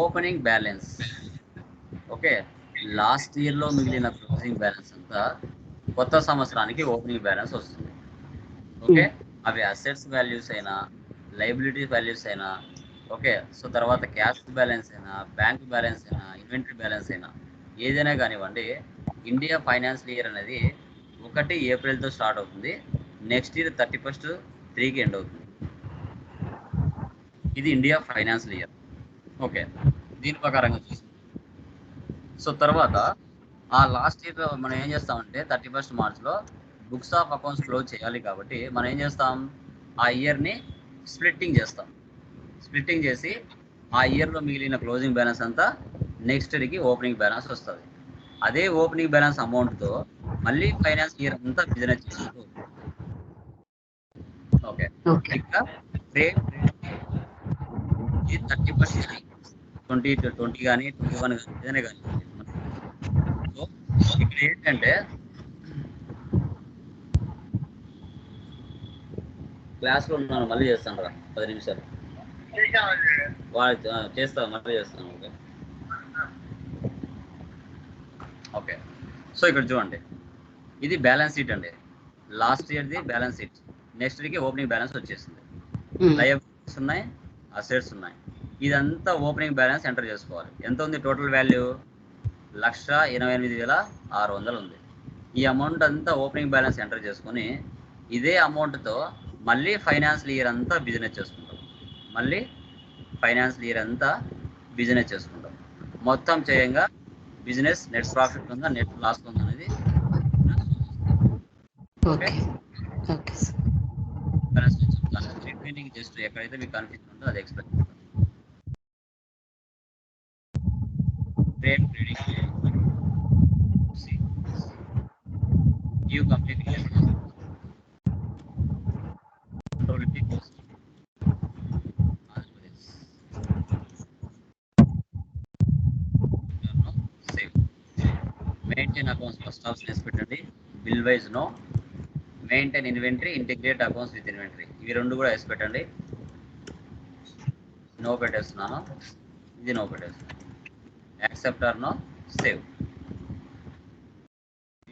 Opening balance. Okay last ఇయర్లో మిగిలిన closing balance అంతా కొత్త సంవత్సరానికి ఓపెనింగ్ బ్యాలెన్స్ వస్తుంది. ఓకే అవి అసెట్స్ వాల్యూస్ అయినా లైబిలిటీ వాల్యూస్ అయినా ఓకే సో తర్వాత క్యాష్ బ్యాలెన్స్ అయినా బ్యాంక్ బ్యాలెన్స్ అయినా ఇన్వెంటరీ బ్యాలెన్స్ అయినా ఏదైనా కానివ్వండి ఇండియా ఫైనాన్షియల్ ఇయర్ అనేది ఒకటి ఏప్రిల్తో స్టార్ట్ అవుతుంది నెక్స్ట్ ఇయర్ థర్టీ ఫస్ట్ త్రీకి ఎండ్ అవుతుంది. ఇది ఇండియా ఫైనాన్షియల్ ఇయర్. ఓకే. దీని ప్రకారంగా చూసి. సో తర్వాత ఆ లాస్ట్ ఇయర్ మనం ఏం చేస్తామంటే థర్టీ ఫస్ట్ మార్చ్లో బుక్స్ ఆఫ్ అకౌంట్స్ క్లోజ్ చేయాలి కాబట్టి మనం ఏం చేస్తాం? ఆ ఇయర్ని స్ప్లిట్టింగ్ చేస్తాం. స్ప్లిట్టింగ్ చేసి ఆ ఇయర్లో మిగిలిన క్లోజింగ్ బ్యాలెన్స్ అంతా నెక్స్ట్ ఇయర్కి ఓపెనింగ్ బ్యాలెన్స్ వస్తుంది. అదే ఓపెనింగ్ బ్యాలెన్స్ అమౌంట్తో మళ్ళీ ఫైనాన్స్ ఇయర్ అంతా బిజినెస్ చేసుకుంటూ ఓకే. ఇంకా థర్టీ పర్సెంట్ ట్వంటీ ట్వంటీ కానీ ట్వంటీ వన్ కానీ ఏదైనా కానీ సో ఇక్కడ ఏంటంటే క్లాస్లో ఉన్నాను మళ్ళీ చేస్తాను రా పది నిమిషాలు. చేస్తాను మళ్ళీ చేస్తాను ఓకే? ఓకే. సో ఇక్కడ చూడండి. ఇది బ్యాలెన్స్ షీట్ అండి. లాస్ట్ ఇయర్ది బ్యాలెన్స్ షీట్. నెక్స్ట్ ఇయర్కి ఓపెనింగ్ బ్యాలెన్స్ వచ్చేసింది. లయబిలిటీస్ ఉన్నాయి అసెట్స్ ఉన్నాయి. ఇదంతా ఓపెనింగ్ బ్యాలెన్స్ ఎంటర్ చేసుకోవాలి. ఎంత ఉంది టోటల్ వాల్యూ? లక్ష ఎనిమిది వేల ఆరు వందలు ఉంది. ఈ అమౌంట్ అంతా ఓపెనింగ్ బ్యాలెన్స్ ఎంటర్ చేసుకొని ఇదే అమౌంట్తో మళ్ళీ ఫైనాన్షియల్ ఇయర్ అంతా బిజినెస్ చేసుకుంటాం. మళ్ళీ ఫైనాన్షియల్ ఇయర్ అంతా బిజినెస్ చేసుకుంటాం. మొత్తం చేయంగా బిజినెస్ నెట్ ప్రాఫిట్ ఉందా నెట్ లాస్ ఉందా అనేది రిమైనింగ్ జస్ట్ ఎక్కడైతే మీకు కన్ఫ్యూజన్ ఉందో అది ఎక్స్ప్లెయిన్ చేస్తాను trade you complete maintain accounts first option వేసి పెట్టండి bill wise no maintain inventory integrate accounts with inventory ఇవి రెండు కూడా వేసి పెట్టండి. నో పెట్టేస్తున్నాను ఇది నో పెట్టేస్తున్నాను యాక్సెప్ట్ ఆర్ నో సేవ్.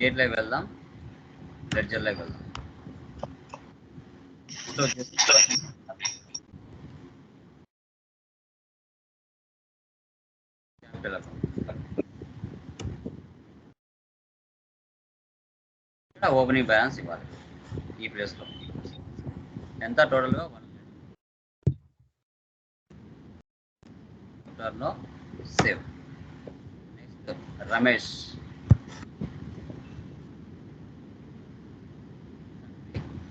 గేట్లోకి వెళ్దాం లెడ్జర్లోకి వెళ్దాం. సో. ఇక్కడ ఓపెనింగ్ బ్యాలెన్స్ ఇవ్వాలి ఈ ప్లేస్లో. ఎంత టోటల్గా one టర్నో save. Next Ramesh.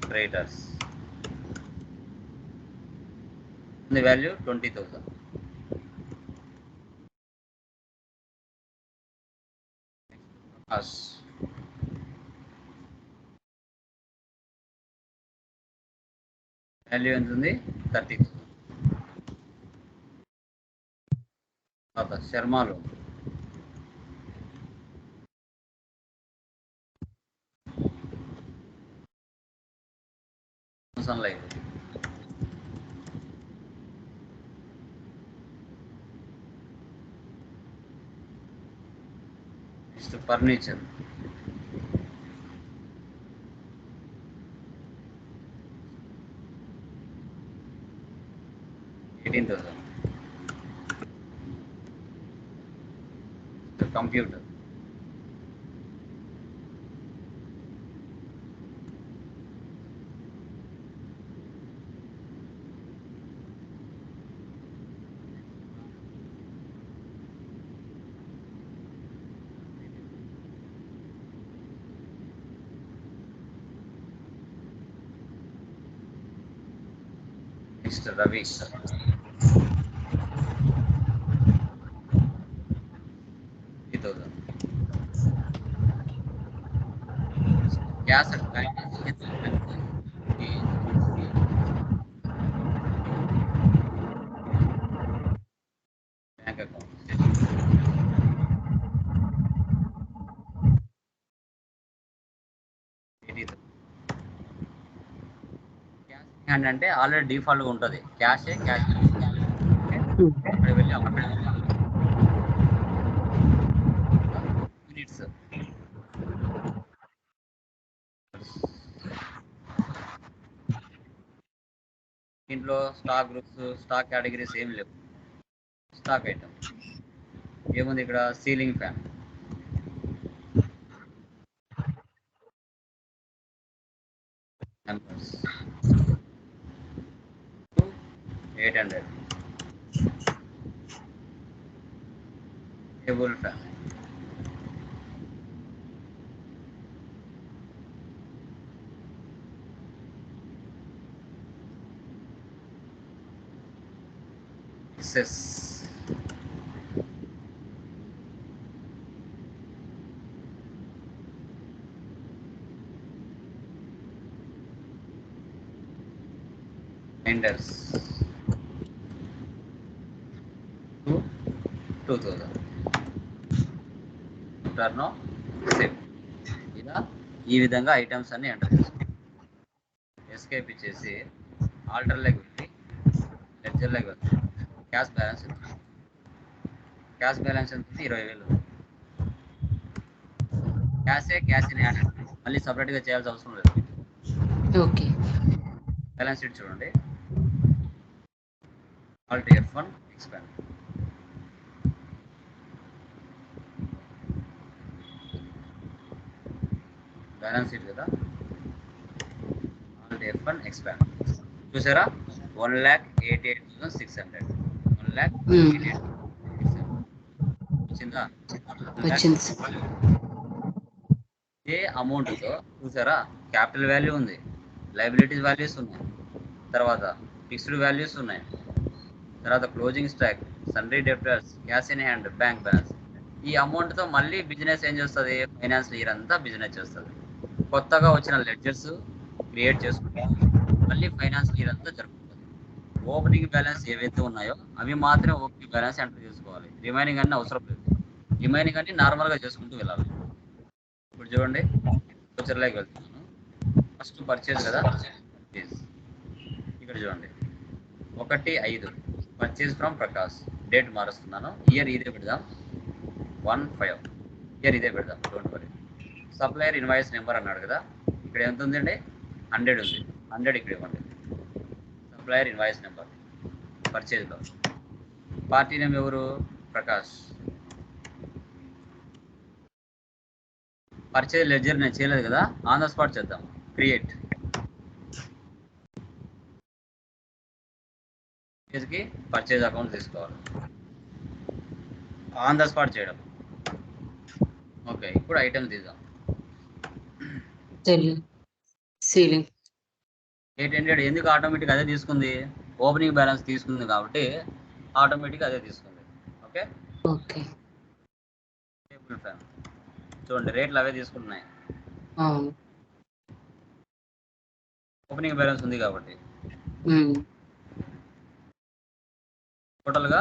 Creators the value twenty thousand Prakash value ఎంత person like. It's the furniture. Eighteen thousand. The computer. Next Ravi three hand అంటే ఆల్రెడీ డిఫాల్ట్గా ఉంటుంది. క్యాష్ క్యాష్ అక్కడ వెళ్ళి అక్కడ దీంట్లో స్టాక్ గ్రూప్స్ స్టాక్ కేటగిరీస్ ఏం లేవు. స్టాక్ ఐటమ్ ఏముంది ఇక్కడ? Ceiling fan able family. Enders. 2000 turn ఇలా ఈ విధంగా ఐటమ్స్ అన్ని ఎంటర్ చేసుకోండి ఎస్కేప్ ఇచ్చేసి ఆల్టర్ లెగ్ వెళ్ళి లెడ్జర్ లెగ్ వెళ్ళి క్యాష్ బ్యాలెన్స్ ఎంత? క్యాష్ బ్యాలెన్స్ ఎంత? ఇరవై వేలు క్యాషే క్యాష్ హ్యాండ్ మళ్ళీ సపరేట్గా చేయాల్సిన అవసరం లేదు. ఓకే బ్యాలెన్స్ షీట్ చూడండి. Alt F one expand balance sheet కదా. ఎఫ్ వన్ ఎక్స్పాండ్ చూసారా? One lakh eighty eight thousand six hundred one lakh. Eighty eight వచ్చిందా. ఏ అమౌంట్తో చూసారా? క్యాపిటల్ వాల్యూ ఉంది. లైబిలిటీస్ వాల్యూస్ ఉన్నాయి. తర్వాత ఫిక్స్డ్ వాల్యూస్ ఉన్నాయి. తర్వాత closing stock sundry debtors cash in hand bank balance ఈ అమౌంట్తో మళ్ళీ బిజినెస్ ఏం చేస్తుంది? ఫైనాన్స్ ఇయర్ అంతా బిజినెస్ చేస్తుంది. కొత్తగా వచ్చిన లెడ్జర్స్ క్రియేట్ చేసుకుంటే మళ్ళీ ఫైనాన్స్ ఇయర్ అంతా జరుపుతుంది ఓపెనింగ్ బ్యాలెన్స్ ఏవైతే ఉన్నాయో అవి మాత్రమే ఓపెనింగ్ బ్యాలెన్స్ ఎంటర్ చేసుకోవాలి. రిమైనింగ్ అన్ని అవసరం లేదు. రిమైనింగ్ అన్ని నార్మల్గా చేసుకుంటూ వెళ్ళాలి. ఇప్పుడు చూడండి ఫ్యూచర్లోకి వెళ్తున్నాను. ఫస్ట్ పర్చేజ్ కదా? పర్చేజ్ ఇక్కడ చూడండి. ఒకటి ఐదు. పర్చేజ్ ఫ్రమ్ ప్రకాష్ డేట్ మారుస్తున్నాను. ఇయర్ ఇదే పెడదాం. వన్ ఫైవ్ ఇయర్ ఇదే పెడదాం. Don't worry supplier invoice number అన్నాడు కదా ఇక్కడ ఎంత ఉందండి? హండ్రెడ్ ఉంది. హండ్రెడ్ ఇక్కడ ఇవ్వండి. Supplier invoice number. పర్చేజ్లో party name ఎవరు? ప్రకాష్. పర్చేజ్ లెడ్జర్ నేను చేయలేదు కదా ఆన్ ద స్పాట్ చేద్దాం. క్రియేట్కి పర్చేజ్ అకౌంట్ తీసుకోవాలి. ఆన్ ద స్పాట్ చేయడం. ఓకే ఇప్పుడు ఐటమ్ తీద్దాం. తెలియదు సీలింగ్ ఎయిట్ హండ్రెడ్ ఎందుకు ఆటోమేటిక్ అదే తీసుకుంది? ఓపెనింగ్ బ్యాలెన్స్ తీసుకుంది కాబట్టి ఆటోమేటిక్ అదే తీసుకుంది. ఓకే ఓకే టేబుల్ ఫ్యాన్ చూడండి రేట్లు అవే తీసుకుంటున్నాయి. ఓపెనింగ్ బ్యాలెన్స్ ఉంది కాబట్టి. టోటల్గా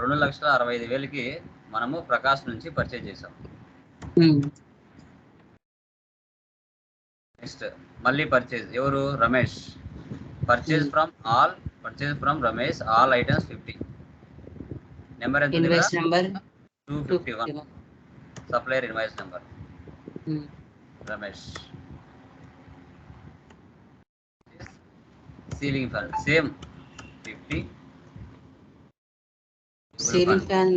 రెండు లక్షల అరవై ఐదు వేలకి మనము ప్రకాష్ నుంచి పర్చేజ్ చేసాం. నెక్స్ట్ మళ్ళీ పర్చేజ్ ఎవరు? Ramesh. Purchase Hmm. From all purchase from Ramesh all items fifty number ఎంత two two fifty one supplier invoice number Ramesh. Ceiling fan same fifty ceiling fan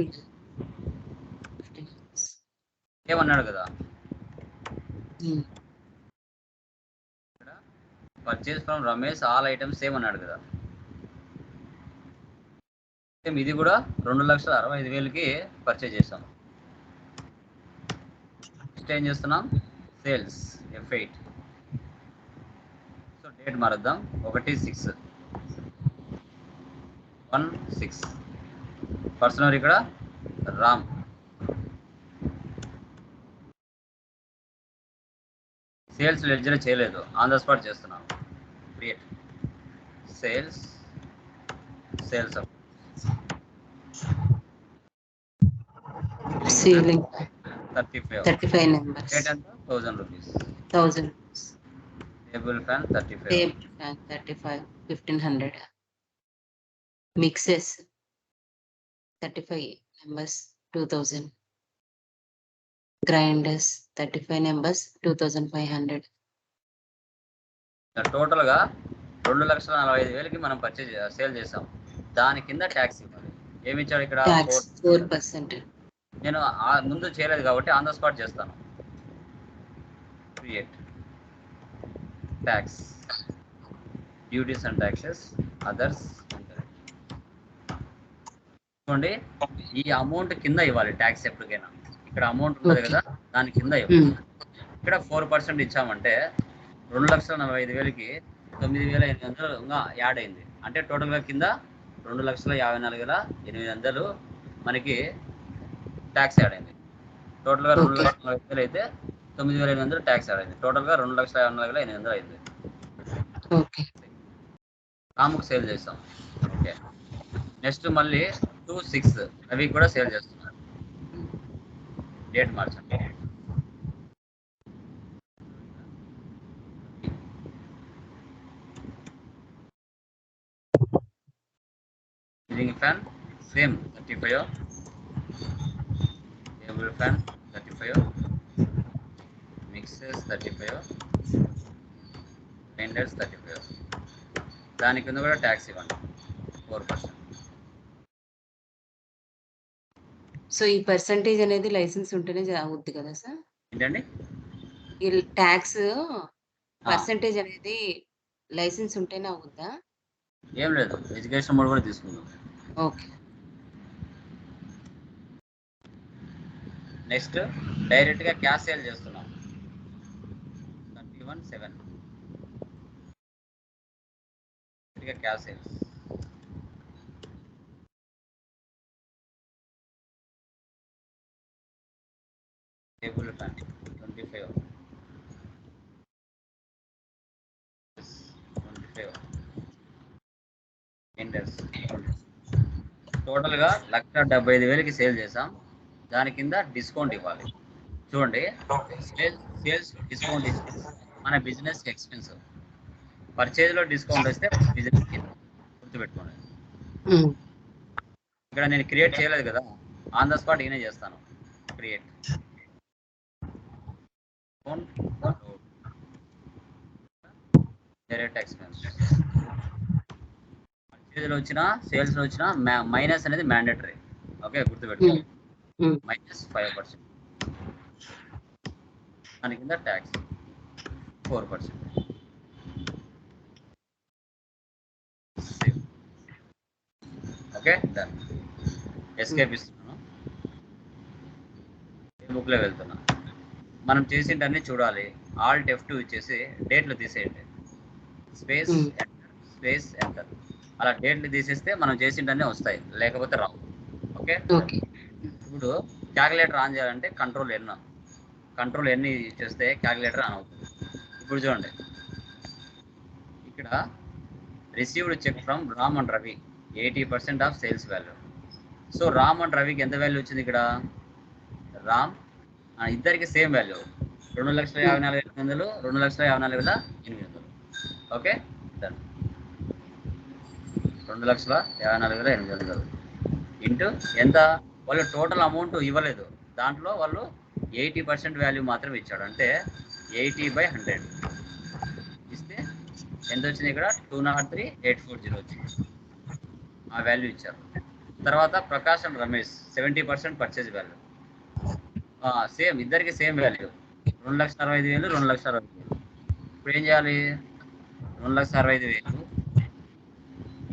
ఏమన్నాడు కదా? Purchase from Ramesh all items same అన్నాడు కదా. Same ఇది కూడా రెండు లక్షల అరవై ఐదు వేలకి పర్చేజ్ చేసాం నెక్స్ట్ ఏం చేస్తున్నాం? Sales F eight so date మారుద్దాం. ఒకటి సిక్స్ వన్ సిక్స్ పర్సనల్ ఇక్కడ రామ్ సేల్స్ లెడ్జర్ చేయలేదు. ఆన్ ద స్పాట్ చేస్తున్నాను. Create sales sales ceiling thirty five thirty five numbers rate ఎంత? Thousand rupees thousand table fan thirty five table fan thirty five fifteen hundred mixes thirty five numbers two thousand grinders thirty five numbers two thousand five hundred. టోటల్గా రెండు లక్షల నలభై ఐదు వేలకి మనం purchase sale చేసాం దాని కింద ట్యాక్స్ ఇవ్వాలి. ఏమి ఇచ్చాడు ఇక్కడ? ఫోర్ పర్సెంట్ నేను ముందు చేయలేదు కాబట్టి ఆన్ ద స్పాట్ చేస్తాను. Create tax duties and taxes others చూడండి ఈ అమౌంట్ కింద ఇవ్వాలి ట్యాక్స్ ఎప్పటికైనా. ఇక్కడ అమౌంట్ Okay. కదా దాని కింద ఇవ్వాలి ఇక్కడ ఫోర్ పర్సెంట్ ఇచ్చామంటే రెండు లక్షల నలభై ఐదు వేలకి తొమ్మిది వేల ఎనిమిది వందలు ఇంకా యాడ్ అయింది. అంటే టోటల్గా కింద రెండు లక్షల యాభై నాలుగు వేల ఎనిమిది వందలు మనకి ట్యాక్స్ యాడ్ అయింది. టోటల్గా రెండు. లక్షల నలభై వేలు అయితే తొమ్మిది వేల ఎనిమిది వందలు ట్యాక్స్ యాడ్ అయింది. టోటల్గా రెండు లక్షల యాభై నాలుగు వేల ఎనిమిది వందలు అయింది. రాముకు సేల్ చేస్తాం ఓకే నెక్స్ట్ మళ్ళీ టూ సిక్స్ అవి కూడా సేల్ చేస్తున్నారు డేట్ మార్చండి ceiling fan same thirty five table fan thirty five mixes thirty five grinders thirty five దాని కింద కూడా ట్యాక్స్ ఇవ్వండి ఫోర్ పర్సెంట్ సో ఈ పర్సంటేజ్ అనేది లైసెన్స్ ఉంటేనే అవుద్ది కదా సార్ ఏంటండి? ఈ ట్యాక్స్ పర్సంటేజ్ అనేది లైసెన్స్ ఉంటేనే అవుద్దా? ఏం లేదు. ఎడ్యుకేషన్ మోడ్ కూడా తీసుకుందాం. ఓకే నెక్స్ట్ డైరెక్ట్గా క్యాష్ సేల్ చేస్తున్నాం. Thirty one seven cash sales table twenty five. Twenty five. Indus టోటల్గా లక్ష డెబ్బై ఐదు వేలకి సేల్ చేసాం దాని కింద డిస్కౌంట్ ఇవ్వాలి. చూడండి సేల్స్ సేల్స్ డిస్కౌంట్ ఇస్తే మన బిజినెస్ ఎక్స్పెన్సివ్ పర్చేజ్లో డిస్కౌంట్ వస్తే బిజినెస్ కింద గుర్తుపెట్టుకోండి. ఇక్కడ నేను క్రియేట్ చేయలేదు కదా ఆన్ ద స్పాట్ ఈయనే చేస్తాను. క్రియేట్. డైరెక్ట్ ఎక్స్పెన్స్ పర్చేజ్లో వచ్చిన సేల్స్లో వచ్చిన మైనస్ అనేది మ్యాండేటరీ ఓకే గుర్తుపెట్టుకోండి. మైనస్ ఫైవ్ పర్సెంట్ దాని కింద tax four percent okay done escape ఇస్తున్నాను. బుక్లో వెళ్తున్నా. మనం చేసింటన్నీ చూడాలి. ఆల్ట్ ఎఫ్ టూ ఇచ్చేసి డేట్లు తీసేయండి. స్పేస్. స్పేస్ ఎంటర్ అలా డేట్లు తీసేస్తే మనం చేసింటన్నీ వస్తాయి. లేకపోతే రావు. ఓకే? ఇప్పుడు క్యాలిక్యులేటర్ ఆన్ చేయాలంటే కంట్రోల్ ఎన్ కంట్రోల్ ఎన్ని చేస్తే క్యాలిక్యులేటర్ ఆన్ అవుతుంది. ఇప్పుడు చూడండి. ఇక్కడ received cheque from Ram and Ravi eighty percent of sales value so Ram and రవికి ఎంత వాల్యూ వచ్చింది ఇక్కడ? రామ్ ఇద్దరికి సేమ్ వాల్యూ రెండు లక్షల యాభై నాలుగు ఎనిమిది వందలు రెండు లక్షల యాభై నాలుగు వేల ఎనిమిది వందలు. ఓకే డన్ రెండు లక్షల యాభై నాలుగు వేల ఎనిమిది వందలు. ఇంటూ ఎంత? వాళ్ళు టోటల్ అమౌంట్ ఇవ్వలేదు. దాంట్లో వాళ్ళు ఎయిటీ పర్సెంట్ వాల్యూ మాత్రం ఇచ్చాడు. అంటే ఎయిటీ బై హండ్రెడ్. ఇస్తే ఎంత వచ్చింది ఇక్కడ? Two not three eight four zero వచ్చింది. ఆ వాల్యూ ఇచ్చారు. తర్వాత Prakasam Ramesh seventy percent purchase value same ఇద్దరికి సేమ్ వాల్యూ రెండు లక్షల అరవై ఐదు వేలు రెండు లక్షల అరవై వేలు. ఇప్పుడు ఏం చేయాలి? రెండు లక్షల అరవై ఐదు వేలు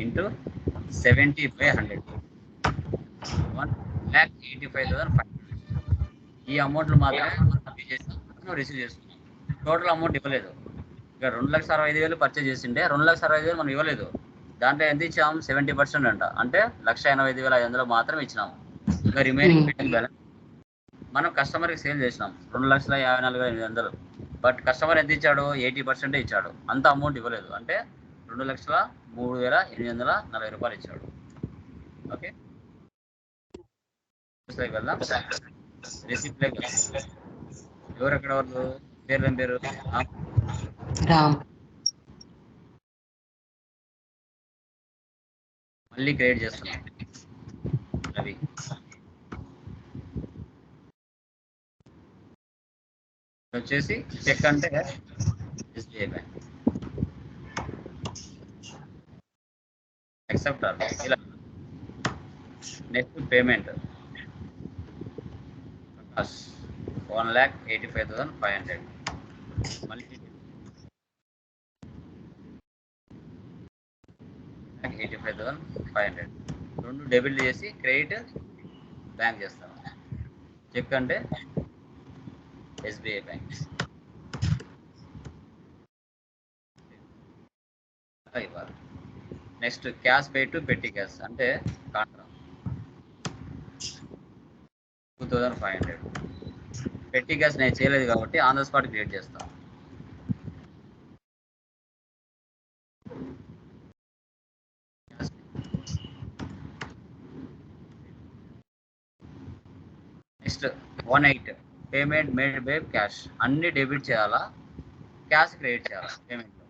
into seventy by hundred. One lakh eighty five thousand five ఈ అమౌంట్లు మాత్రమే మనం రిసీవ్ చేసుకున్నాం. టోటల్ అమౌంట్ ఇవ్వలేదు. ఇక రెండు లక్షల అరవై ఐదు వేలు పర్చేజ్ చేసిండే రెండు లక్షల అరవై ఐదు వేలు మనం ఇవ్వలేదు. దాంట్లో ఎంత ఇచ్చాము సెవెంటీ పర్సెంట్ అంట. అంటే లక్ష ఎనభై ఐదు వేల ఐదు వందలు మాత్రం ఇచ్చినాము ఇంకా రిమైనింగ్ బ్యాలెన్స్ మనం కస్టమర్కి సేల్ చేసినాం. రెండు లక్షల యాభై నాలుగు వేల ఎనిమిది వందలు. బట్ కస్టమర్ ఎంత ఇచ్చాడు? ఎయిటీ పర్సెంట్ ఇచ్చాడు. అంత అమౌంట్ ఇవ్వలేదు. అంటే రెండు లక్షల మూడు వేల ఎనిమిది వందల నలభై రూపాయలు ఇచ్చాడు. ఓకే వెళ్దాం. ఎవరు ఎక్కడ వాళ్ళు? పేరు ఏం పేరు? రామ్. మళ్ళీ క్రియేట్ చేస్తున్నాం. రవి. వచ్చేసి చెక్ అంటే ఎస్బీఐ బ్యాంక్ ఎక్సెప్ట్ ఇలా. Next payment one lakh eighty five thousand five hundred మళ్ళీ eighty five thousand five hundred రెండు డెబిట్ చేసి క్రెడిట్ బ్యాంక్ చేస్తాను చెక్ అంటే ఎస్బీఐ బ్యాంక్ ఇవ్వాలి నెక్స్ట్ క్యాష్ పే టు పెట్టి క్యాష్ అంటే contra. Two thousand five hundred పెట్టి క్యాష్ నేను చేయలేదు కాబట్టి ఆన్ ద స్పాట్ క్రియేట్ చేస్తాను next one eight payment made by cash. అన్ని డెబిట్ చేయాలా? క్యాష్ క్రియేట్ చేయాలా? పేమెంట్లో.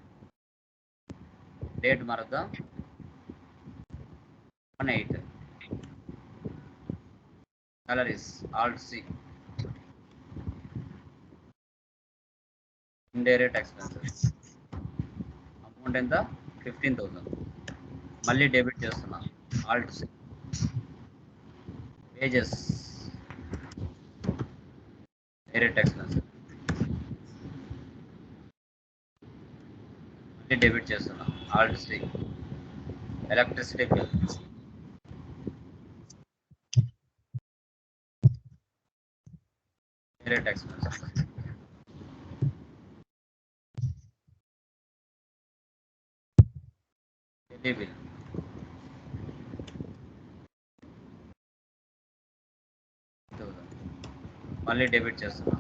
Date మారుద్దాం. One eight. Salaries alt C. Indirect expenses. Amount ఎంత? Fifteen thousand. మళ్ళీ డెబిట్ చేస్తున్నా. Alt C. Wages tax expenses మళ్ళీ debit చేస్తున్నాం. All district electricity bill direct expenses tele bill మళ్ళీ debit చేస్తున్నా.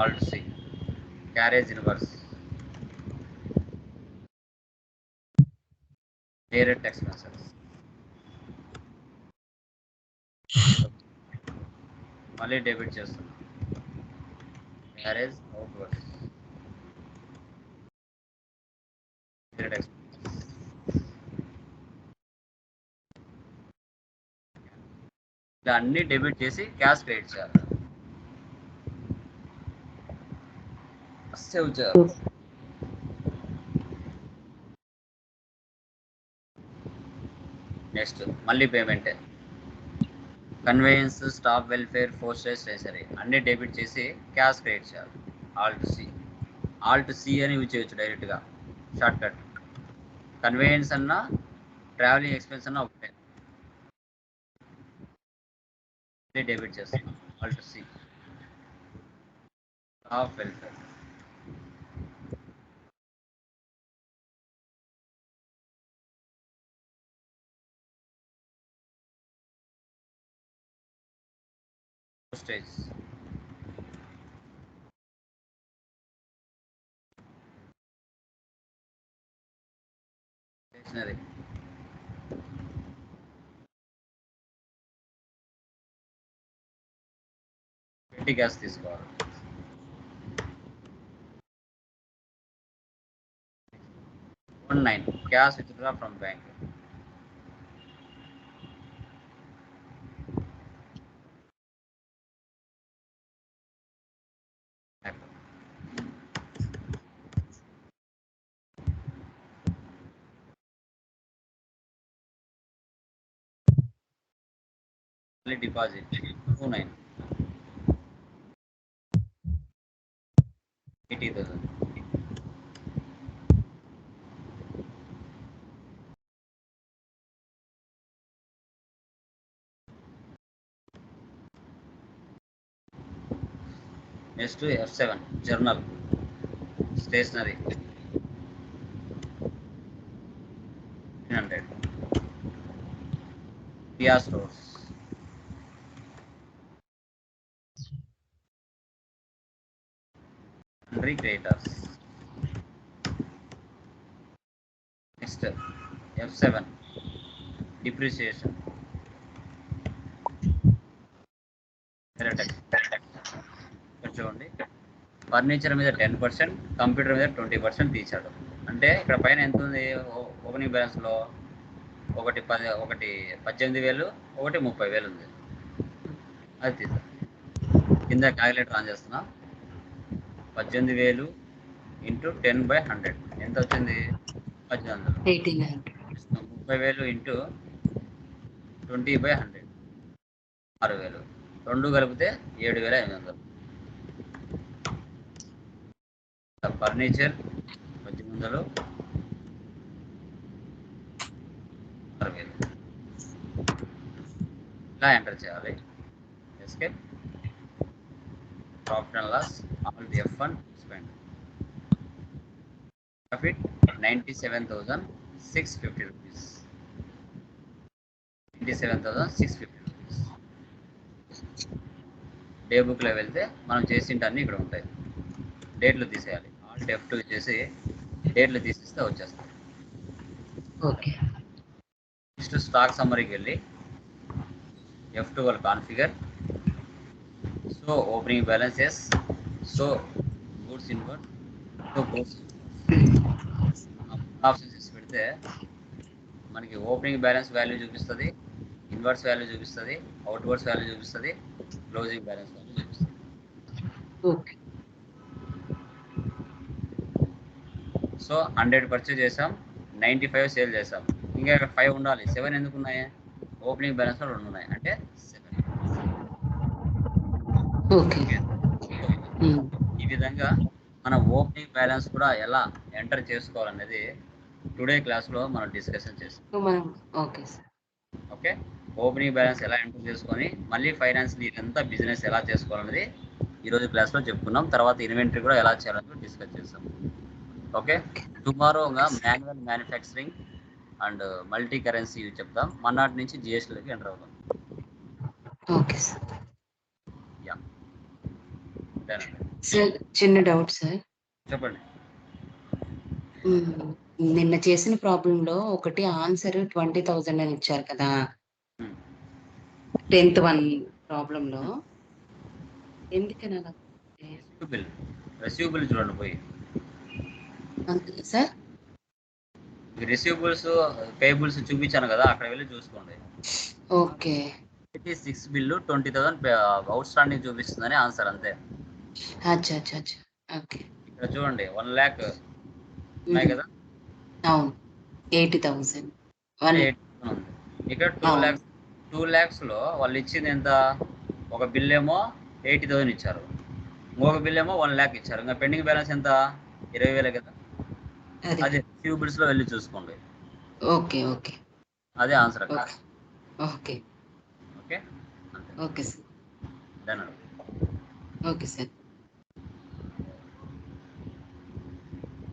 Alt C carriage inwards direct expenses మళ్ళీ debit చేస్తున్నా. Carriage outwards direct expenses అన్ని డెబిట్ చేసి క్యాష్ క్రియేట్ చేయాలి. సేవ్ చేయాలి నెక్స్ట్ మళ్ళీ పేమెంటే conveyance staff welfare postage stationery అన్ని డెబిట్ చేసి క్యాష్ క్రెడిట్ చేయాలి. ఆల్ట్ సి ఆల్ట్ సి అని యూజ్ చేయొచ్చు డైరెక్ట్గా షార్ట్ కట్ కన్వేయన్స్ అన్న ట్రావెలింగ్ ఎక్స్పెన్స్ అన్న ఒకటే. డెబిట్ చేస్తాం alt C staff welfare states dictionary this call. One nine cash withdraw from bank. Deposit two nine eighty thousand next F seven journal stationery hundred Piya stores Henry Creators. Next, F7, depreciation. Direct tax. ఇక్కడ చూడండి. Furniture మీద ten percent computer మీద twenty percent తీశాడు. అంటే ఇక్కడ పైన ఎంత ఉంది? ఓపెనింగ్ బ్యాలెన్స్లో ఒకటి పది ఒకటి పద్దెనిమిది వేలు ఒకటి ముప్పై వేలు ఉంది. అది తీసా కింద క్యాలిక్యులేటర్ ఆన్ చేస్తున్నాం. పద్దెనిమిది వేలు ఇంటూ టెన్ బై హండ్రెడ్. ఎంత వచ్చింది? పద్దెనిమిది వందలు. ముప్పై ముప్పై వేలు ఇంటూ ట్వంటీ బై హండ్రెడ్. ఆరు వేలు. రెండు కలిపితే ఏడు వేల ఎనిమిది వందలు. ఫర్నిచర్ పద్దెనిమిది వందలు. ఆరు వేలు. ఇలా ఎంటర్ చేయాలి. Escape. Profit and loss all fifty rupees ninety seven thousand six fifty rupees day బుక్లో వెళ్తే మనం చేసింటన్నీ ఇక్కడ ఉంటాయి. డేట్లు తీసేయాలి. ఆల్ ఎఫ్ టూ చేసి డేట్లు తీసిస్తే వచ్చేస్తాయి. ఓకే. నెక్స్ట్ స్టాక్ సమ్మరీకి వెళ్ళి ఎఫ్ టూ వాళ్ళ configure so opening balances so so goods options ఇచ్చి పెడితే మనకి ఓపెనింగ్ బ్యాలెన్స్ వాల్యూ చూపిస్తుంది ఇన్వర్స్ వాల్యూ చూపిస్తుంది అవుట్వర్డ్స్ వాల్యూ చూపిస్తుంది క్లోజింగ్ బ్యాలెన్స్ వాల్యూ చూపిస్తుంది. ఓకే సో హండ్రెడ్ పర్చేజ్ చేసాం నైంటీ ఫైవ్ సేల్ చేసాం. ఇంకా ఫైవ్ ఉండాలి. సెవెన్ ఎందుకు ఉన్నాయి? ఓపెనింగ్ బ్యాలెన్స్ రెండు ఉన్నాయి. అంటే సెవెన్ ఓకే. ఈ విధంగా మన ఓపెనింగ్ బ్యాలెన్స్ కూడా ఎలా ఎంటర్ చేసుకోవాలనేది టుడే క్లాస్లో మనం డిస్కషన్ చేస్తాం. Okay sir. Okay? Opening balance ఎలా ఎంటర్ చేసుకొని మళ్ళీ ఫైనాన్స్ ఇదంతా బిజినెస్ ఎలా చేసుకోవాలనేది ఈరోజు క్లాస్లో చెప్పుకున్నాం. తర్వాత ఇన్వెంటరీ కూడా ఎలా చేయాలని డిస్కస్ చేస్తాం. Okay? Tomorrow manual manufacturing and multi currency చెప్తాం. మన్నాటి నుంచి జిఎస్టీలోకి ఎంటర్ అవుతాం. Okay sir. సార్ చిన్న డౌట్ సార్. చెప్పండి. నిన్న చేసిన ప్రాబ్లంలో ఒకటి ఆన్సర్ ట్వంటీ థౌజండ్ అని ఇచ్చారు కదా. టెన్త్ వన్ ఎందుకని అలా? రెస్యూబుల్ రెస్యూబుల్ చూడండి పోయి. సార్. రిసీవబుల్స్ పేబుల్స్ చూపించాను కదా అక్కడ వెళ్ళి చూసుకోండి. Okay. Eighty six bill twenty thousand outstanding చూపిస్తుందని answer అంతే. అచ్చా అచ్చా అచ్చా. ఓకే. ఇక్కడ చూడండి వన్ ల్యాక్ ఉన్నాయి కదా? అవును. Eighty thousand. వన్ ఇక్కడ టూ. ల్యాక్స్ టూ ల్యాక్స్లో వాళ్ళు ఇచ్చింది ఎంత? ఒక బిల్ ఏమో ఎయిటీ థౌసండ్ ఇచ్చారు. ఇంకొక బిల్ ఏమో వన్ ల్యాక్ ఇచ్చారు. ఇంకా పెండింగ్ బ్యాలెన్స్ ఎంత? ఇరవై వేలే కదా? అది. అదే ట్యూబిల్స్లో వెళ్ళి చూసుకోండి. Okay okay. అదే answer okay. Okay. Okay? Sir. Done. Okay sir.